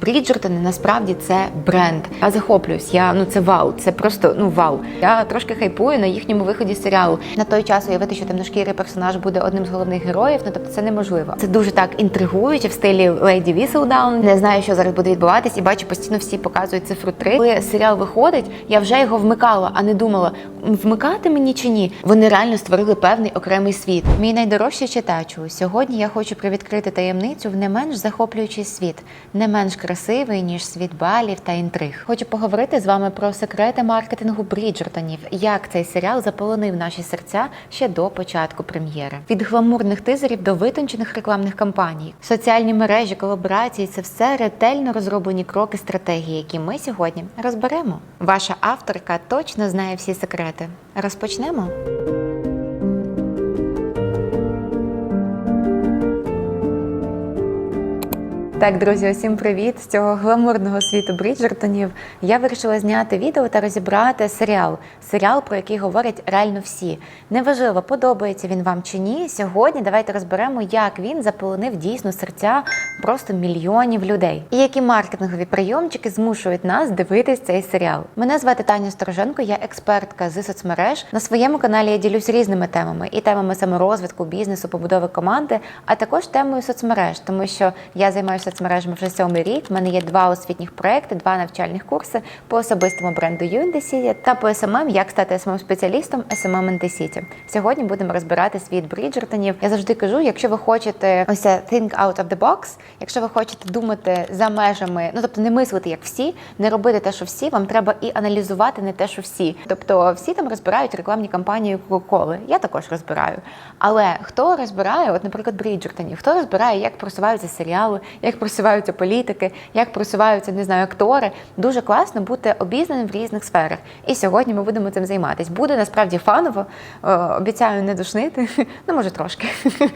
Бріджертони насправді це бренд. Я захоплююсь. Я ну це вау. Це просто ну вау. Я трошки хайпую на їхньому виході серіалу. На той час уявити, що темношкірий персонаж буде одним з головних героїв. Ну тобто це неможливо. Це дуже так інтригуюче в стилі Леді Віселдаун. Не знаю, що зараз буде відбуватись, і бачу, постійно всі показують цифру 3. Коли серіал виходить, я вже його вмикала, а не думала, вмикати мені чи ні. Вони реально створили певний окремий світ. Мій найдорожчий читачу. Сьогодні я хочу привідкрити таємницю в не менш захоплюючий світ, не менш красивий ніж світ балів та інтриг. Хочу поговорити з вами про секрети маркетингу Бріджертонів, як цей серіал заполонив наші серця ще до початку прем'єри. Від гламурних тизерів до витончених рекламних кампаній, соціальні мережі, колаборації це все ретельно розроблені кроки стратегії, які ми сьогодні розберемо. Ваша авторка точно знає всі секрети. Розпочнемо. Так, друзі, усім привіт з цього гламурного світу Бріджертонів. Я вирішила зняти відео та розібрати серіал. Серіал, про який говорять реально всі. Неважливо, подобається він вам чи ні. Сьогодні давайте розберемо, як він заполонив дійсно серця просто мільйонів людей. І які маркетингові прийомчики змушують нас дивитись цей серіал. Мене звати Таня Стороженко, я експертка з соцмереж. На своєму каналі я ділюсь різними темами і темами саморозвитку, бізнесу, побудови команди, а також темою соцмереж, тому що я займаюся соцмережами вже сьомий рік. В мене є два освітніх проекти, два навчальних курси по особистому бренду City та по SMM, як стати smm спеціалістом SMM in. Сьогодні будемо розбирати світ Бріджертонів. Я завжди кажу, якщо ви хочете ось think out of the box, якщо ви хочете думати за межами, ну тобто не мислити як всі, не робити те, що всі, вам треба і аналізувати не те, що всі. Тобто всі там розбирають рекламні кампанії Coca-Cola. Я також розбираю. Але хто розбирає, от, наприклад, Бріджертонів, хто розбирає, як просуваються серіали, як просуваються політики, як просуваються не знаю, актори. Дуже класно бути обізнаним в різних сферах. І сьогодні ми будемо цим займатися. Буде насправді фаново, е, обіцяю не душнити, ну може трошки.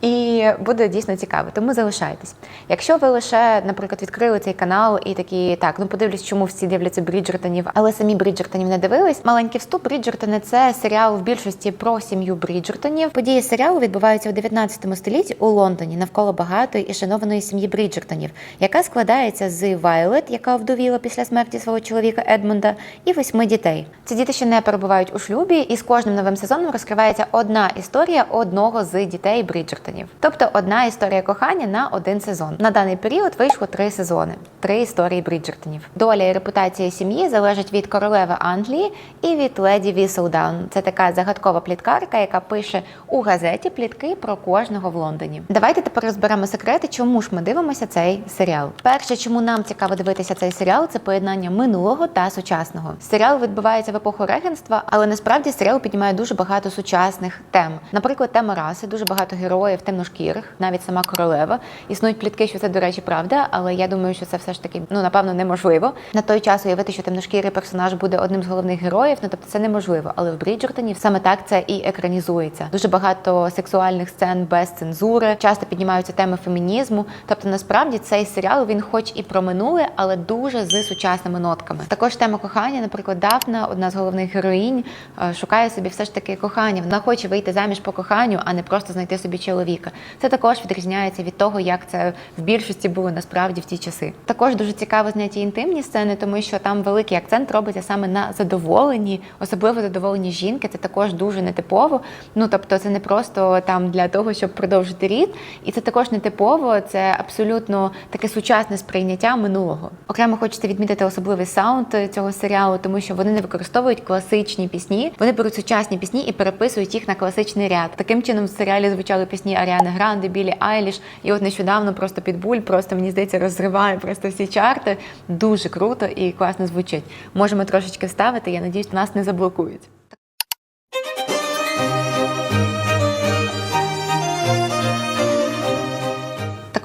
І буде дійсно цікаво. Тому залишайтесь. Якщо ви лише, наприклад, відкрили цей канал і такі, так, ну подивлюсь, чому всі дивляться Бріджертонів, але самі Бріджертонів не дивились. Маленький вступ Бріджертони це серіал в більшості про сім'ю Бріджертонів. Події серіалу відбуваються у 19 столітті у Лондоні навколо багатої і шанованої сім'ї Бріджертонів, яка складається з Вайлет, яка вдовіла після смерті свого чоловіка Едмунда, і восьми дітей. Ці діти ще не перебувають у шлюбі, і з кожним новим сезоном розкривається одна історія одного з дітей Бріджертонів, тобто одна історія кохання на один сезон. На даний період вийшло три сезони, три історії Бріджертонів. Доля і репутація сім'ї залежить від королеви Англії і від леді Віселдаун. Це така загадкова пліткарка, яка пише у газеті плітки про кожного в Лондоні. Давайте тепер розберемо секрети, чому ж ми дивимося цей серіал. Перше, чому нам цікаво дивитися цей серіал, це поєднання минулого та сучасного. Серіал відбувається в епоху регенства, але насправді серіал піднімає дуже багато сучасних тем. Наприклад, тема раси, дуже багато героїв темношкірих, навіть сама королева. Існують плітки, що це, до речі, правда, але я думаю, що це все ж таки ну напевно неможливо. На той час уявити, що темношкірий персонаж буде одним з головних героїв. Ну тобто це неможливо. Але в Бріджертоні саме так це і екранізується. Дуже багато сексуальних сцен без цензури, часто піднімаються теми фемінізму. Тобто, насправді цей серіал він, хоч і про минуле, але дуже з сучасними нотками. Також тема кохання, наприклад, Дафна, одна з головних героїнь, е, шукає собі все ж таки кохання. Вона хоче вийти заміж по коханню, а не просто знайти собі чоловіка. Це також відрізняється від того, як це в більшості було насправді в ті часи. Також дуже цікаво зняті інтимні сцени, тому що там великий акцент робиться саме на задоволенні, особливо задоволені жінки. Це також дуже нетипово. Ну тобто, це не просто там для того, щоб продовжити рід, і це також нетипово. Це абсолютно таке сучасне сприйняття минулого. Окремо хочеться відмітити особливий саунд цього серіалу, тому що вони не використовують класичні пісні. Вони беруть сучасні пісні і переписують їх на класичний ряд. Таким чином в серіалі звучали пісні Аріани Гранде, Білі Айліш. І от нещодавно просто підбуль, просто мені здається, розриває просто всі чарти. Дуже круто і класно звучить. Можемо трошечки вставити. Я надіюсь, нас не заблокують.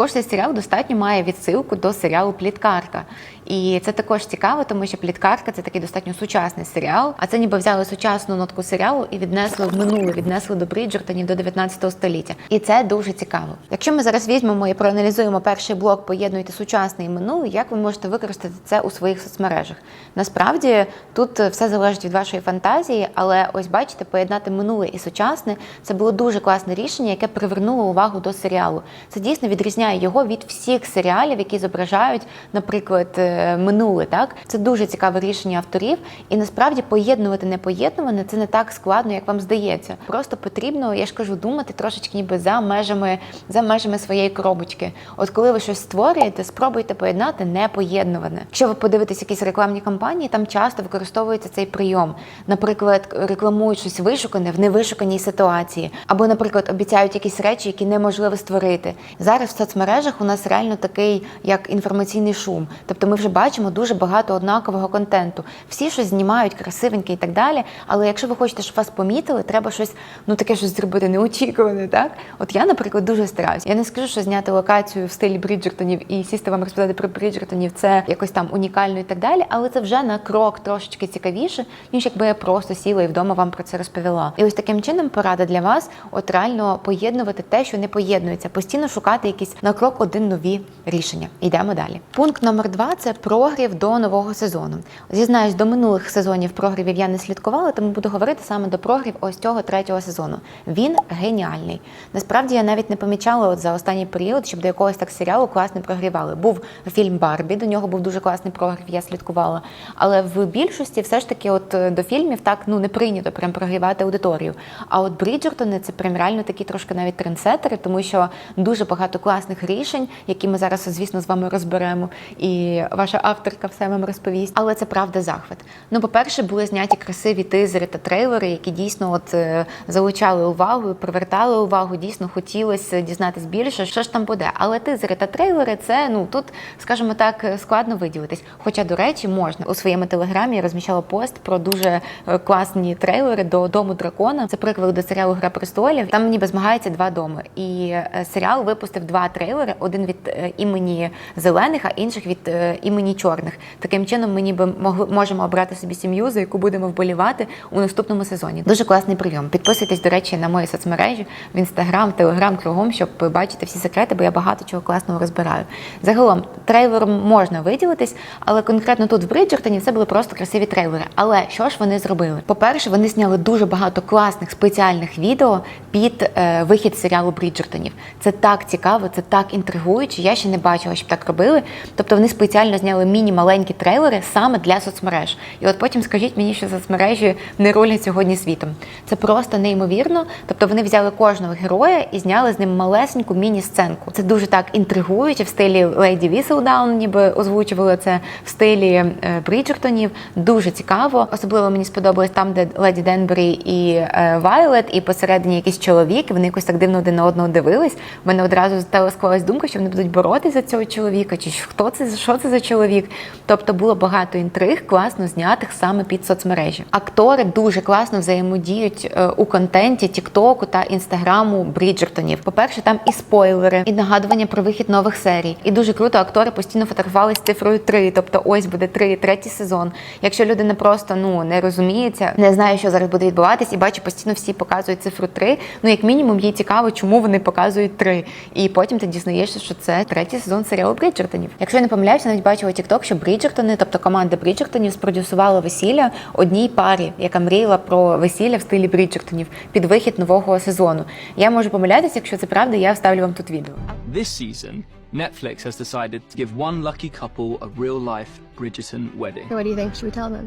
Також цей серіал достатньо має відсилку до серіалу Пліткарка. І це також цікаво, тому що Пліткарка це такий достатньо сучасний серіал. А це ніби взяли сучасну нотку серіалу і віднесли в минуле, віднесли до Бріджертонів до 19 століття. І це дуже цікаво. Якщо ми зараз візьмемо і проаналізуємо перший блок, поєднуйте сучасне і минуле, як ви можете використати це у своїх соцмережах? Насправді тут все залежить від вашої фантазії, але ось бачите, поєднати минуле і сучасне це було дуже класне рішення, яке привернуло увагу до серіалу. Це дійсно відрізняє його від всіх серіалів, які зображають, наприклад, е, минуле. Так це дуже цікаве рішення авторів, і насправді поєднувати непоєднуване це не так складно, як вам здається. Просто потрібно, я ж кажу, думати трошечки ніби за межами за межами своєї коробочки. От коли ви щось створюєте, спробуйте поєднати непоєднуване. Якщо ви подивитесь якісь рекламні кампанії, там часто використовується цей прийом. Наприклад, рекламують щось вишукане в невишуканій ситуації, або, наприклад, обіцяють якісь речі, які неможливо створити. Зараз в соцмережах у нас реально такий як інформаційний шум. Тобто ми вже бачимо дуже багато однакового контенту. Всі щось знімають красивеньке і так далі. Але якщо ви хочете, щоб вас помітили, треба щось ну таке щось зробити неочікуване. Так, от я, наприклад, дуже стараюся. Я не скажу, що зняти локацію в стилі Бріджертонів і сісти вам розповідати про Бріджертонів це якось там унікально і так далі. Але це вже на крок трошечки цікавіше, ніж якби я просто сіла і вдома вам про це розповіла. І ось таким чином порада для вас: от реально поєднувати те, що не поєднується, постійно шукати якісь на крок один нові рішення. Йдемо далі. Пункт номер два це прогрів до нового сезону. Зізнаюсь, до минулих сезонів прогрівів я не слідкувала, тому буду говорити саме до прогрів ось цього третього сезону. Він геніальний. Насправді я навіть не помічала от за останній період, щоб до якогось так серіалу класно прогрівали. Був фільм Барбі, до нього був дуже класний прогрів, я слідкувала. Але в більшості все ж таки, от е, до фільмів так ну не прийнято прям прогрівати аудиторію. А от Бріджертони це прям реально такі трошки навіть трендсетери, тому що дуже багато класних рішень, які ми зараз, звісно, з вами розберемо. І ваша авторка все вам розповість. Але це правда захват. Ну, по-перше, були зняті красиві тизери та трейлери, які дійсно от е, залучали увагу, привертали увагу. Дійсно хотілося дізнатись більше, що ж там буде. Але тизери та трейлери це ну тут, скажімо так, складно виділитись. Хоча, до речі, можна у своєму телеграмі я розміщала пост про дуже е, класні трейлери до дому дракона. Це приквел до серіалу Гра престолів. Там ніби змагається два доми. І е, серіал випустив два трейлери: один від імені зелених, а інших від е, імені чорних. Таким чином, ми ніби можемо обрати собі сім'ю, за яку будемо вболівати у наступному сезоні. Дуже класний прийом. Підписуйтесь, до речі, на мої соцмережі в інстаграм, телеграм, кругом, щоб бачити всі секрети, бо я багато чого класного розбираю. Загалом трейлером можна виділитись, але конкретно тут в Бриджертоні це були просто красиві трейлери. Але що ж вони зробили? По-перше, вони зняли дуже багато класних спеціальних відео під е, вихід серіалу Бріджертонів. Це так цікаво, це так інтригуюче. Я ще не бачила, щоб так робили. Тобто вони спеціально зняли міні-маленькі трейлери саме для соцмереж. І от потім скажіть мені, що соцмережі не рулять сьогодні світом. Це просто неймовірно. Тобто вони взяли кожного героя і зняли з ним малесеньку міні-сценку. Це дуже так інтригуюче в стилі Леді Віселдаун, ніби озвучували це в стилі е, Бріджертонів. Дуже цікаво. Особливо мені сподобалось там, де Леді Денбері і е, Вайлет, і посередині якийсь чоловік. Вони якось так дивно один на одного дивились. У мене одразу стала склалась думка, що вони будуть боротися за цього чоловіка, чи хто це за що це за чоловік. Тобто було багато інтриг, класно знятих саме під соцмережі. Актори дуже класно взаємодіють е, у контенті Тіктоку та інстаграму Бріджертонів. По-перше, там і спойлери, і нагадування про вихід нових серій. І дуже круто актори постійно фотографували з цифрою 3, тобто ось буде 3, третій сезон. Якщо людина просто ну не розуміється, не знає, що зараз буде відбуватись, і бачу, постійно всі показують цифру 3, Ну як мінімум, їй цікаво, чому вони показують 3. І потім ти дізнаєшся, що це третій сезон серіалу Бріджертонів. Якщо я не помиляюся, навіть бачила TikTok, що Бріджертони, тобто команда Бріджертонів, спродюсувала весілля одній парі, яка мріяла про весілля в стилі Бріджертонів під вихід нового сезону. Я можу помилятися, якщо це правда, я вставлю вам тут відео. This season, Netflix has decided to give one lucky couple a real life Bridgerton wedding. What do you think? Should we tell them?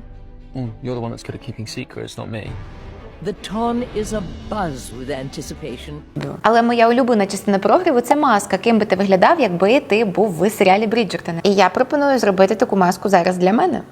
Mm, you're the one that's good at keeping secrets, not me. The ton is abuzz with anticipation. Але моя улюблена частина прогріву це маска. Ким би ти виглядав, якби ти був в серіалі Бріджертона. І я пропоную зробити таку маску зараз для мене.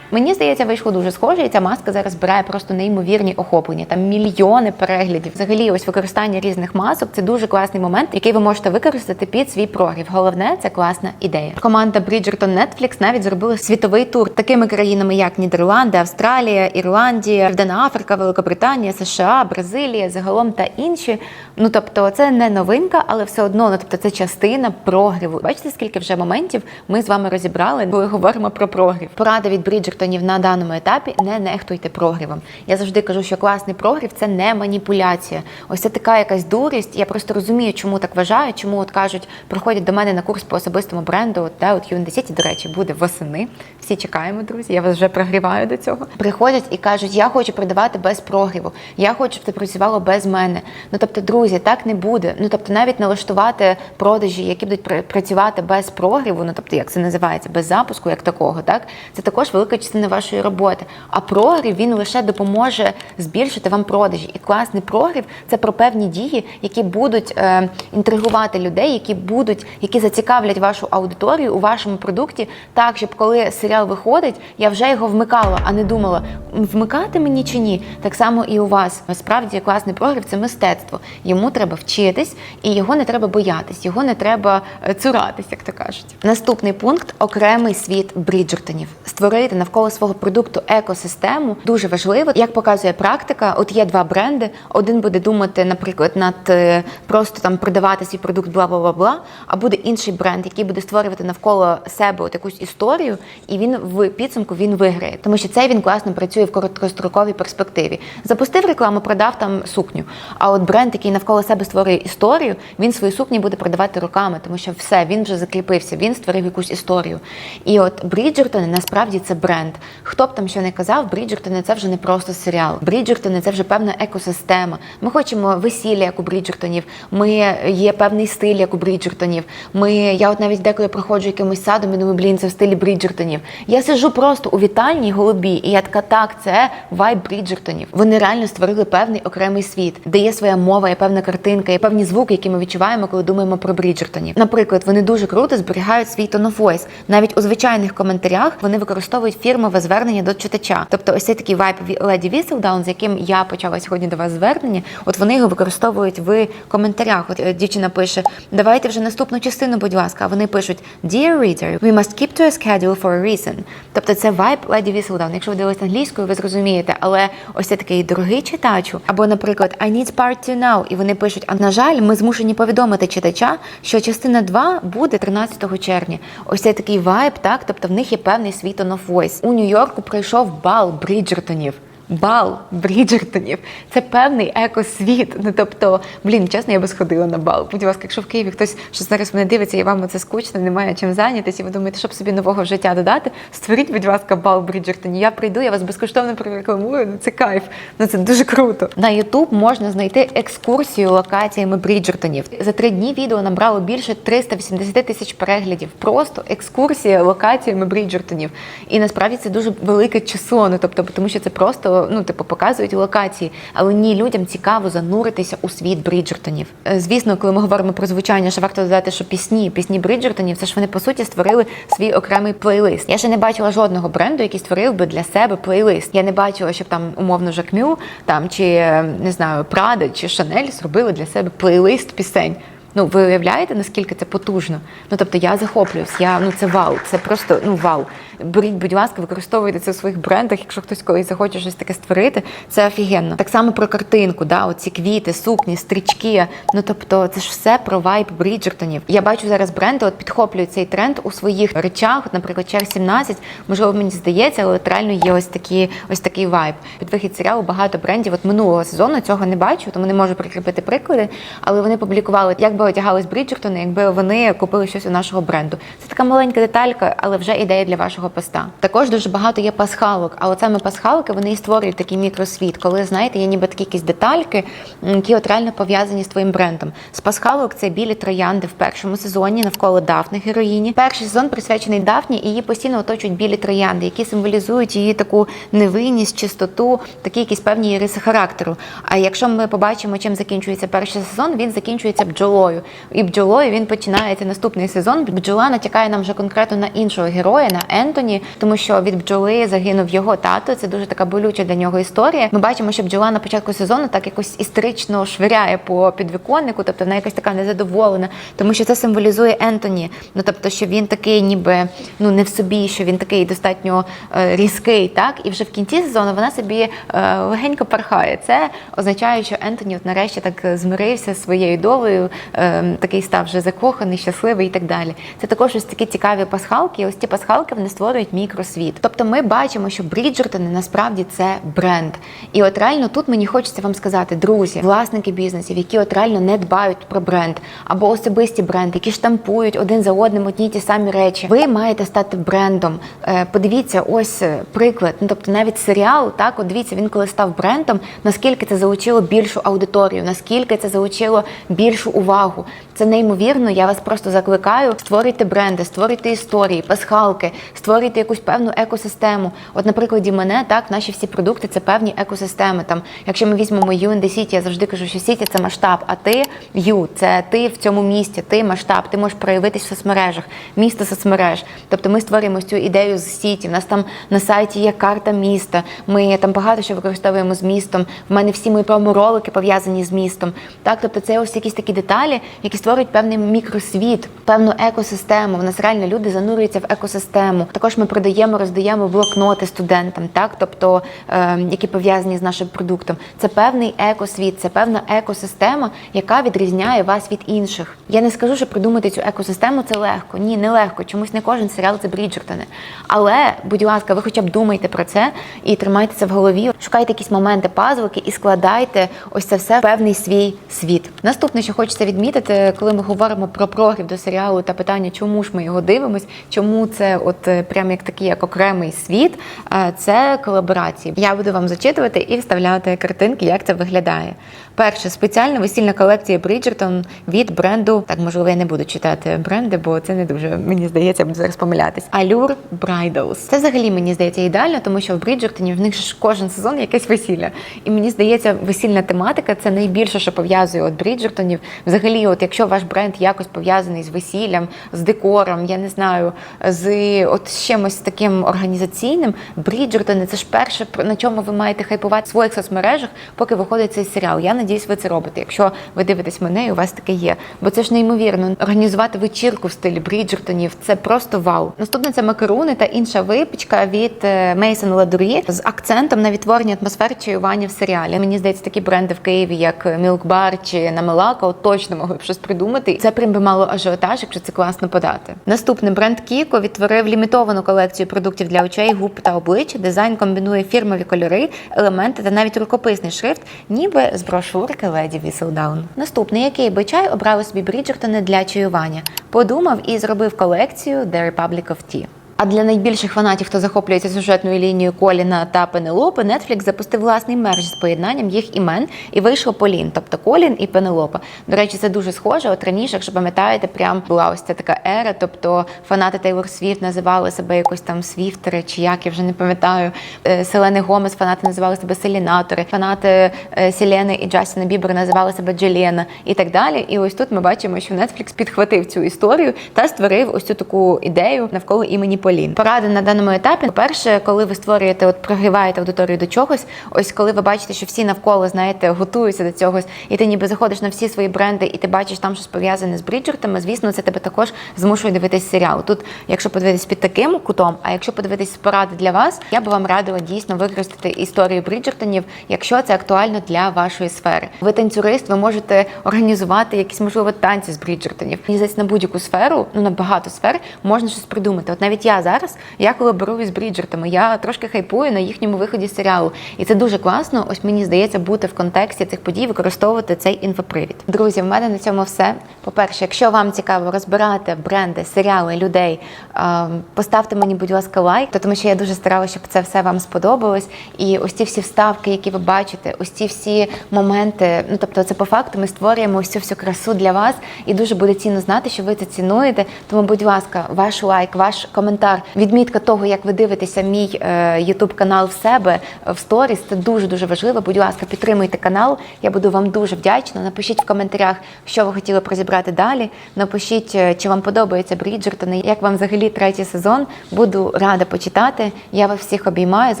Мені здається, вийшло дуже схоже, і ця маска зараз збирає просто неймовірні охоплення. Там мільйони переглядів. Взагалі, ось використання різних масок це дуже класний момент, який ви можете використати під свій прогрів. Головне це класна ідея. Команда Bridgerton Netflix навіть зробила світовий тур такими країнами, як Нідерланди, Австралія, Ірландія, Південна Африка, Великобританія, США, Бразилія, загалом та інші. Ну тобто, це не новинка, але все одно, ну тобто, це частина прогріву. Бачите, скільки вже моментів ми з вами розібрали, коли говоримо про прогрів. Порада від Bridgerton Бріджертонів на даному етапі не нехтуйте прогрівом. Я завжди кажу, що класний прогрів це не маніпуляція. Ось це така якась дурість. Я просто розумію, чому так вважають, чому от кажуть, приходять до мене на курс по особистому бренду. От, да, от UNDC, до речі, буде восени. Всі чекаємо, друзі. Я вас вже прогріваю до цього. Приходять і кажуть, я хочу продавати без прогріву, я хочу, щоб ти працювало без мене. Ну тобто, друзі, так не буде. Ну тобто, навіть налаштувати продажі, які будуть працювати без прогріву, ну тобто, як це називається, без запуску, як такого, так це також велика частина вашої роботи. А прогрів він лише допоможе збільшити вам продажі. І класний прогрів це про певні дії, які будуть е, інтригувати людей, які будуть, які зацікавлять вашу аудиторію у вашому продукті, так щоб коли серіал виходить, я вже його вмикала, а не думала, вмикати мені чи ні. Так само і у вас. Насправді класний прогрів це мистецтво. Йому треба вчитись, і його не треба боятись, його не треба е, цуратись, як то кажуть. Наступний пункт окремий світ Бріджертонів. Створити навколо свого продукту екосистему дуже важливо. Як показує практика, от є два бренди. Один буде думати, наприклад, над е, просто там продавати свій продукт, бла бла бла бла. А буде інший бренд, який буде створювати навколо себе от якусь історію, і він в підсумку він виграє, тому що цей він класно працює в короткостроковій перспективі. Запустив рекламу, продав там сукню. А от бренд, який навколо себе створює історію, він свої сукні буде продавати роками, тому що все він вже закріпився, він створив якусь історію. І от Бріджертони насправді це бренд. Хто б там що не казав, Бріджертони це вже не просто серіал. Бріджертони це вже певна екосистема. Ми хочемо весілля, як у Бріджертонів. Ми є певний стиль, як у Бріджертонів. Ми я от навіть деколи проходжу якимось садом і думаю, блін, це в стилі Бріджертонів. Я сиджу просто у вітальні голубі, і я така, так, це вайб Бріджертонів. Вони реально створили певний окремий світ, де є своя мова, є певна картинка, є певні звуки, які ми відчуваємо, коли думаємо про Бріджертонів. Наприклад, вони дуже круто зберігають свій voice. Навіть у звичайних коментарях вони використовують фірмове звернення до читача. Тобто, ось цей такий вайб Леді Віселдаун, з яким я почала сьогодні до вас звернення. От вони його використовують в коментарях. От е, дівчина пише: Давайте вже наступну частину, будь ласка. А вони пишуть Dear reader, we must keep to a schedule for a reason. Тобто це вайб Леді Віселдаун. Якщо ви дивитесь англійською, ви зрозумієте. Але ось це такий дорогий читачу. Або, наприклад, I need part 2 now. І вони пишуть: А на жаль, ми змушені повідомити читача, що частина 2 буде 13 червня. Ось це такий вайб, так. Тобто в них є певний свій tone of voice. У Нью-Йорку пройшов бал Бріджертонів. Бал Бріджертонів це певний екосвіт. Ну тобто, блін, чесно, я би сходила на бал. Будь ласка, якщо в Києві хтось що зараз мене дивиться, і вам це скучно, немає чим зайнятися, і ви думаєте, щоб собі нового життя додати, створіть, будь ласка, бал Бріджертонів. Я прийду, я вас безкоштовно прорекламую. Ну це кайф. Ну це дуже круто. На Ютуб можна знайти екскурсію локаціями Бріджертонів. За три дні відео набрало більше 380 тисяч переглядів. Просто екскурсія локаціями Бріджертонів. І насправді це дуже велике число. Ну тобто, тому що це просто ну типу показують локації. Але ні, людям цікаво зануритися у світ Бріджертонів. Е, Звісно, коли ми говоримо про звучання, ще варто додати, що пісні, пісні Бріджертонів, це ж вони по суті створили свій окремий плейлист. Я ще не бачила жодного бренду, який створив би для себе плейлист. Я не бачила, щоб там умовно Жакмю там чи е, не знаю Прада чи Шанель зробили для себе плейлист пісень. Ну, ви уявляєте, наскільки це потужно? Ну тобто я захоплююсь, я ну це вау, це просто ну вау. Беріть, будь ласка, використовуйте це в своїх брендах. Якщо хтось колись захоче щось таке створити, це офігенно. Так само про картинку, да, оці квіти, сукні, стрічки. Ну тобто, це ж все про вайб Бріджертонів. Я бачу зараз бренди, от підхоплюють цей тренд у своїх речах. От, наприклад, Чер 17, можливо, мені здається, але реально є ось такі, ось такий вайб. Під вихід серіалу багато брендів. От минулого сезону цього не бачу, тому не можу прикріпити приклади. Але вони публікували, як би одягались Бріджертони, якби вони купили щось у нашого бренду. Це така маленька деталька, але вже ідея для вашого поста. Також дуже багато є пасхалок. А от саме пасхалки вони і створюють такий мікросвіт, коли знаєте, є ніби такі якісь детальки, які от реально пов'язані з твоїм брендом. З пасхалок це білі троянди в першому сезоні навколо Дафни героїні. Перший сезон присвячений Дафні, і її постійно оточують білі троянди, які символізують її таку невинність, чистоту, такі якісь певні риси характеру. А якщо ми побачимо, чим закінчується перший сезон, він закінчується бджолою. І бджолою він починається наступний сезон. Бджола натякає нам вже конкретно на іншого героя, на Ентоні, тому що від бджоли загинув його тато. Це дуже така болюча для нього історія. Ми бачимо, що бджола на початку сезону так якось істерично швиряє по підвіконнику, тобто вона якась така незадоволена, тому що це символізує Ентоні. Ну тобто, що він такий, ніби ну не в собі, що він такий достатньо е, різкий, так і вже в кінці сезону вона собі е, легенько пархає. Це означає, що Ентоні от нарешті так змирився своєю долею, е, такий став вже закоханий, щасливий і так далі. Це також ось такі цікаві пасхалки. Ось ці пасхалки вони створюють мікросвіт. Тобто ми бачимо, що Бріджертони насправді це бренд. І от реально тут мені хочеться вам сказати, друзі, власники бізнесів, які от реально не дбають про бренд, або особисті бренди, які штампують один за одним одні ті самі речі. Ви маєте стати брендом. Е, Подивіться, ось е, приклад. Ну тобто навіть серіал, так от дивіться, він коли став брендом, наскільки це залучило більшу аудиторію, наскільки це залучило більшу увагу. Це неймовірно. Я вас просто закликаю. Створюйте бренди, створюйте історії, пасхалки, створюйте якусь певну екосистему. От, на прикладі мене, так, наші всі продукти це певні екосистеми. Там, якщо ми візьмемо in City, я завжди кажу, що City – це масштаб, а ти You – це ти в цьому місті, ти масштаб, ти можеш проявитись в соцмережах, місто соцмереж. Тобто ми створюємо цю ідею з Сіті. У нас там на сайті є карта міста. Ми там багато що використовуємо з містом. В мене всі мої промо-ролики пов'язані з містом. Так, тобто це ось якісь такі деталі, які створюють певний мікросвіт, певну екосистему. У нас реально люди занурюються в екосистему. Також ми продаємо, роздаємо блокноти студентам, так тобто е, які пов'язані з нашим продуктом. Це певний екосвіт, це певна екосистема, яка відрізняє вас від інших. Я не скажу, що придумати цю екосистему це легко. Ні, не легко. Чомусь не кожен серіал це Бріджертони. Але, будь ласка, ви хоча б думайте про це і тримайте це в голові. Шукайте якісь моменти, пазлики і складайте ось це все в певний свій світ. Наступне, що хочеться відмітити, коли ми говоримо про прогрів до серіалу та питання, чому ж ми його дивимось, чому це от е, прям як такий як окремий світ, е, це колаборації. Я буду вам зачитувати і вставляти картинки, як це виглядає. Перше, спеціальна весільна колекція Bridgerton від бренду. Так, можливо, я не буду читати бренди, бо це не дуже мені здається, буду зараз помилятись. Allure Bridals. Це взагалі мені здається ідеально, тому що в Bridgerton в них ж кожен сезон якесь весілля. І мені здається, весільна тематика це найбільше, що пов'язує от Бріджертонів. Взагалі, от якщо ваш бренд якось пов'язаний з весіллям, з декором, я не знаю, з от чимось таким організаційним, Бріджертони це ж перше, на чому ви маєте хайпувати в своїх соцмережах, поки виходить цей серіал. Я надіюсь, ви це робите. Якщо ви дивитесь мене, і у вас таке є. Бо це ж неймовірно. Організувати вечірку в стилі Бріджертонів це просто вау. Наступне це макаруни та інша випічка від Мейсон Ладурі з акцентом на відтворення атмосфери чаювання в серіалі. Мені здається, такі бренди в Києві, як Milk Bar чи Намелака, точно могли б щось придумати. Це прям би мало ажіотаж, якщо це класно подати. Наступний бренд Кіко відтворив лімітовану колекцію продуктів для очей, губ та обличчя. Дизайн комбінує фірмові кольори, елементи та навіть рукописний шрифт, ніби з брошурки Леді Віселдаун. Наступний, який би чай обрали собі Бріджертони для чаювання. Подумав і зробив колекцію The Republic of Tea. А для найбільших фанатів, хто захоплюється сюжетною лінією Коліна та Пенелопи, Netflix запустив власний мерч з поєднанням їх імен і вийшло Полін, тобто Колін і Пенелопа. До речі, це дуже схоже. От раніше, якщо пам'ятаєте, прям була ось ця така ера. Тобто фанати Тейлор Свіфт називали себе якось там Свіфтери, чи як я вже не пам'ятаю. Е, Селени Гомес, фанати називали себе Селінатори, фанати е, Сілени і Джастіна Бібера називали себе Джелена і так далі. І ось тут ми бачимо, що Netflix підхватив цю історію та створив ось цю таку ідею навколо імені Полін. Поради на даному етапі. По-перше, коли ви створюєте, от прогріваєте аудиторію до чогось, ось коли ви бачите, що всі навколо знаєте, готуються до цього, і ти ніби заходиш на всі свої бренди, і ти бачиш там щось пов'язане з Бріджертами, звісно, це тебе також змушує дивитись серіал. Тут, якщо подивитись під таким кутом, а якщо подивитись поради для вас, я би вам радила дійсно використати історію Бріджертонів, якщо це актуально для вашої сфери. Ви танцюрист, ви можете організувати якісь можливо танці з Бріджертонів. Мені здається, на будь-яку сферу, ну на багато сфер можна щось придумати. От навіть я зараз я колаборую з Бріджертами. Я трошки хайпую на їхньому виході серіалу, і це дуже класно. Ось мені здається, бути в контексті цих подій, використовувати цей інфопривід. Друзі, в мене на цьому все. По-перше, якщо вам цікаво розбирати бренди, серіали, людей, ем, поставте мені, будь ласка, лайк, то тому що я дуже старалася, щоб це все вам сподобалось. І ось ці всі вставки, які ви бачите, ось ці всі моменти. Ну тобто, це по факту ми створюємо ось всю красу для вас, і дуже буде цінно знати, що ви це цінуєте. Тому, будь ласка, ваш лайк, ваш коментар, відмітка того, як ви дивитеся мій Ютуб канал в себе е, в сторіс. Це дуже дуже важливо. Будь ласка, підтримуйте канал. Я буду вам дуже вдячна. Напишіть в коментарях, що ви хотіли розібрати далі. Напишіть, е, чи вам подобається Бріджертони, як вам взагалі третій сезон. Буду рада почитати. Я вас всіх обіймаю. З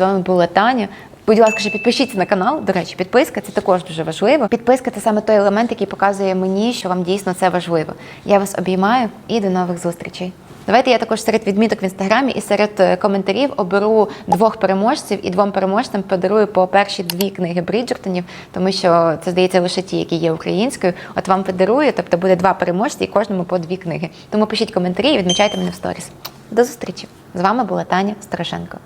вами була Таня. Будь ласка, ще підпишіться на канал. До речі, підписка це також дуже важливо. Підписка це саме той елемент, який показує мені, що вам дійсно це важливо. Я вас обіймаю і до нових зустрічей. Давайте я також серед відміток в інстаграмі і серед е, коментарів оберу двох переможців і двом переможцям подарую по перші дві книги Бріджертонів, тому що це здається лише ті, які є українською. От вам подарую, тобто буде два переможці і кожному по дві книги. Тому пишіть коментарі і відмічайте мене в сторіс. До зустрічі! З вами була Таня Старошенко.